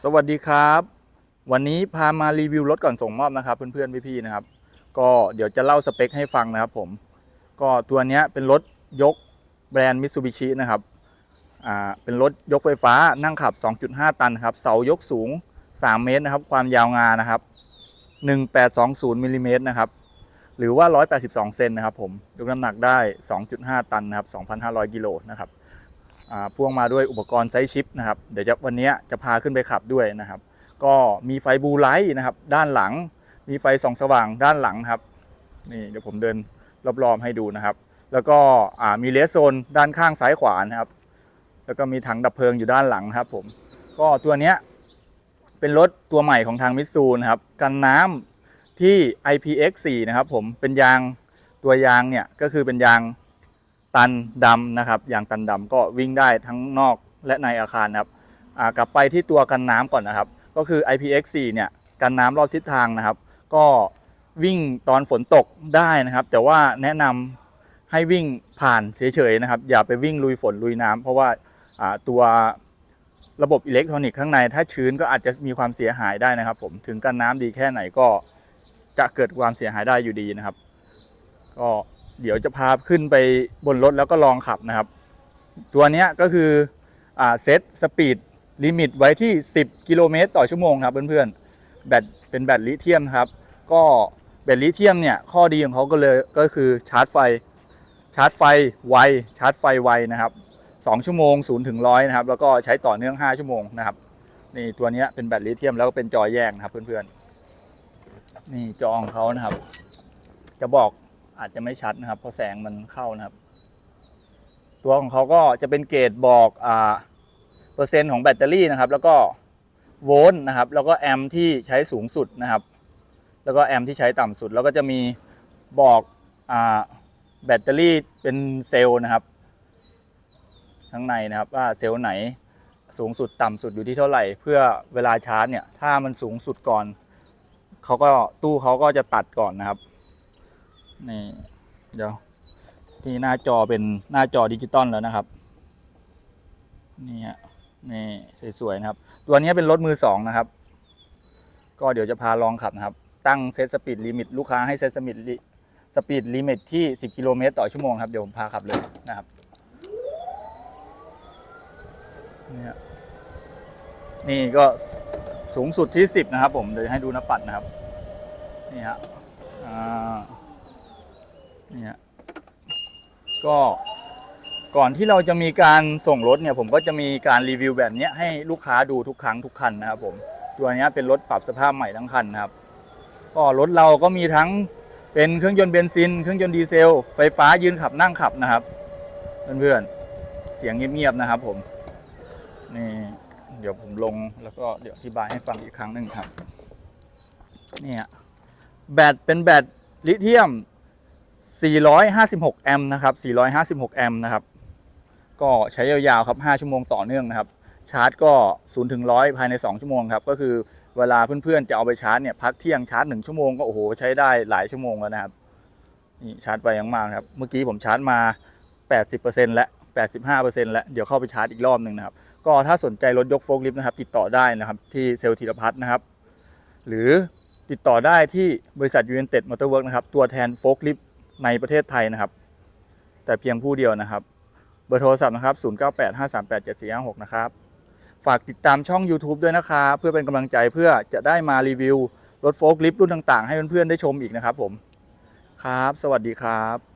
สวัสดีครับ วันนี้พามารีวิวรถก่อนส่งมอบนะครับ เพื่อนๆพี่ๆนะครับ ก็เดี๋ยวจะเล่าสเปคให้ฟังนะครับ ผม ก็ตัวนี้เป็นรถยกแบรนด์มิ t ซูบิชินะครับอ่าเป็นรถยกไฟฟ้านั่งขับ 2.5 ตันครับเสายกสูง 3 เมตรนะครับ ความยาวงานะครับ 1820มิลลิเมตรนะครับหรือว่า 182 เซนนะครับผมยกน้ำหนักได้ 2.5 ตันนะครับ 2,500 กิโลนะครับ พ่วงมาด้วยอุปกรณ์ไซส์ชิปนะครับ เดี๋ยววันนี้จะพาขึ้นไปขับด้วยนะครับ ก็มีไฟบูไลท์นะครับ ด้านหลัง มีไฟส่องสว่างด้านหลังครับ นี่เดี๋ยวผมเดินรอบๆให้ดูนะครับ แล้วก็มีเลสโซนด้านข้างซ้ายขวานะครับ แล้วก็มีถังดับเพลิงอยู่ด้านหลังครับผม ก็ตัวนี้เป็นรถตัวใหม่ของทางมิตซูนะครับ กันน้ำที่ IPX4 นะครับผม เป็นยางตัวยางเนี่ยก็คือเป็นยาง ตันดำนะครับยางตันดำก็วิ่งได้ทั้งนอกและในอาคารนะครับกลับไปที่ตัวกันน้ำก่อนนะครับ ก็คือ IPX4 เนี่ยกันน้ำรอบทิศทางนะครับ ก็วิ่งตอนฝนตกได้นะครับ แต่ว่าแนะนำให้วิ่งผ่านเฉยๆนะครับ อย่าไปวิ่งลุยฝนลุยน้ำเพราะว่าอ่าตัวระบบอิเล็กทรอนิกส์ข้างใน ถ้าชื้นก็อาจจะมีความเสียหายได้นะครับ ผมถึงกันน้ำดีแค่ไหนก็จะเกิดความเสียหายได้อยู่ดีนะครับ ก็ เดี๋ยวจะพาขึ้นไปบนรถแล้วก็ลองขับนะครับ ตัวนี้ก็คืออเซตสปีดลิมิตไว้ที่ 10 กิโลเมตรต่อชั่วโมงครับเพื่อนๆแบตเป็นแบตลิเธียมครับ ก็แบตลิเธียมเนี่ยข้อดีของเขาก็เลยก็คือชาร์จไฟ ชาร์จไฟไวชาร์จไฟไวนะครับ2ชั่วโมง0ถึง100นะครับแล้วก็ใช้ต่อเนื่อง 5 ชั่วโมงนะครับนี่ตัวนี้เป็นแบตลิเธียมแล้วก็เป็นจอแยกนะครับเพื่อนๆนี่จอของเขานะครับ จะบอก อาจจะไม่ชัดนะครับ เพราะแสงมันเข้านะครับ ตัวของเขาก็จะเป็นเกรดบอกอ่าเปอร์เซ็นต์ของแบตเตอรี่นะครับ แล้วก็โวลต์นะครับ แล้วก็แอมป์ที่ใช้สูงสุดนะครับ แล้วก็แอมป์ที่ใช้ต่ำสุด แล้วก็จะมีบอกอ่าแบตเตอรี่เป็นเซลล์นะครับข้างในนะครับว่าเซลล์ไหนสูงสุดต่ำสุดอยู่ที่เท่าไหร่ เพื่อเวลาชาร์จเนี่ยถ้ามันสูงสุดก่อนเขาก็ตู้เขาก็จะตัดก่อนนะครับ นี่เดี๋ยว ที่หน้าจอเป็นหน้าจอดิจิตอลแล้วนะครับ นี่ฮะนี่สวยๆนะครับ ตัวนี้เป็นรถมือสองนะครับ ก็เดี๋ยวจะพาลองขับนะครับ ตั้งเซตสปีดลิมิตลูกค้าให้เซตสปีดสปีดลิมิตที่ 10 กิโลเมตรต่อชั่วโมงครับ เดี๋ยวผมพาขับเลยนะครับนี่ฮะนี่ก็สูงสุดที่ 10 นะครับผม เดี๋ยวให้ดูหน้าปัดนะครับ นี่ฮะอ่า เนี่ย ก็ก่อนที่เราจะมีการส่งรถเนี่ยผมก็จะมีการรีวิวแบบเนี้ยให้ลูกค้าดูทุกครั้งทุกคันนะครับผมตัวนี้เป็นรถปรับสภาพใหม่ทั้งคันนะครับก็รถเราก็มีทั้งเป็นเครื่องยนต์เบนซิน เครื่องยนต์ดีเซล ไฟฟ้ายืนขับนั่งขับนะครับ เพื่อนๆเสียงเงียบๆนะครับผมนี่เดี๋ยวผมลงแล้วก็เดี๋ยวอธิบายให้ฟังอีกครั้งหนึ่งครับเนี่ยแบตเป็นแบตลิเธียม 456 แอมป์นะครับ 456 แอมป์นะครับ ก็ใช้ยาวๆครับ 5 ชั่วโมงต่อเนื่องนะครับ ชาร์จก็ 0 ถึง 100 ภายใน 2 ชั่วโมงครับ ก็คือเวลาเพื่อนๆ จะเอาไปชาร์จเนี่ย พักเที่ยงชาร์จ 1 ชั่วโมงก็โอ้โห ใช้ได้หลายชั่วโมงแล้วนะครับ นี่ชาร์จไปยังมากครับ เมื่อกี้ผมชาร์จมา 80%แล้ว85%แล้ว เดี๋ยวเข้าไปชาร์จอีกรอบหนึ่งนะครับ ก็ถ้าสนใจรถยกโฟล์คลิฟต์นะครับ ติดต่อได้นะครับที่เซลล์ธีรพัฒน์นะครับ หรือติดต่อได้ที่บริษัทยูเนเต็ดมอเตอร์เวิร์กนะครับ ตัวแทนโฟล์คลิฟต์ ในประเทศไทยนะครับ แต่เพียงผู้เดียวนะครับ เบอร์โทรศัพท์นะครับ 0985387456 นะครับ ฝากติดตามช่อง YouTube ด้วยนะครับเพื่อเป็นกำลังใจเพื่อจะได้มารีวิวรถโฟล์คลิฟต์รุ่นต่างๆ ให้เพื่อนๆได้ชมอีกนะครับผม ครับ สวัสดีครับ